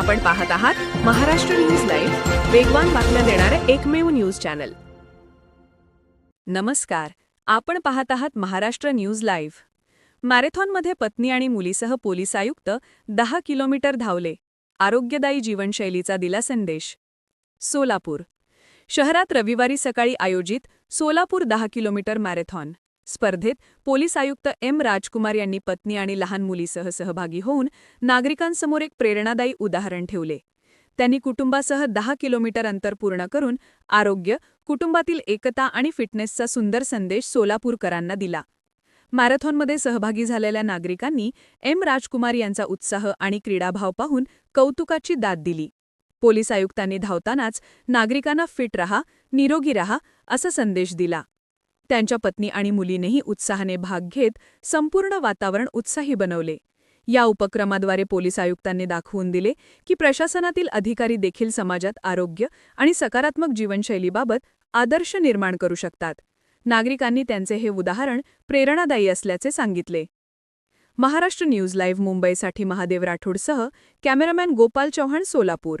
आपण पाहत आहात महाराष्ट्र न्यूज लाईव्ह वेगवान बातम्या देणारे एकमेव न्यूज चॅनल. नमस्कार आपण पाहत आहात महाराष्ट्र न्यूज लाईव्ह. मॅरेथॉनमध्ये पत्नी आणि मुलीसह पोलीस आयुक्त दहा किलोमीटर धावले. आरोग्यदायी जीवनशैलीचा दिला संदेश. सोलापूर. शहरात रविवारी सकाळी आयोजित सोलापूर दहा किलोमीटर मॅरेथॉन. स्पर्धेत पोलीस आयुक्त एम राजकुमार यांनी पत्नी आणि लहान मुलीसह सहभागी होऊन नागरिकांसमोर एक प्रेरणादायी उदाहरण ठेवले. त्यांनी कुटुंबासह दहा किलोमीटर अंतर पूर्ण करून आरोग्य कुटुंबातील एकता आणि फिटनेसचा सुंदर संदेश सोलापूरकरांना दिला. मॅरेथॉनमध्ये सहभागी झालेल्या नागरिकांनी एम राजकुमार यांचा उत्साह आणि क्रीडाभाव पाहून कौतुकाची दाद दिली. पोलीस आयुक्तांनी धावतानाच नागरिकांना फिट रहा निरोगी रहा असा संदेश दिला. त्यांच्या पत्नी आणि मुलीनेही उत्साहाने भाग घेत संपूर्ण वातावरण उत्साही बनवले. या उपक्रमाद्वारे पोलीस आयुक्तांनी दाखवून दिले की प्रशासनातील अधिकारी देखील समाजात आरोग्य आणि सकारात्मक जीवनशैलीबाबत आदर्श निर्माण करू शकतात. नागरिकांनी त्यांचे हे उदाहरण प्रेरणादायी असल्याचे सांगितले. महाराष्ट्र न्यूज लाईव्ह मुंबईसाठी महादेव राठोडसह कॅमेरामॅन गोपाल चव्हाण सोलापूर.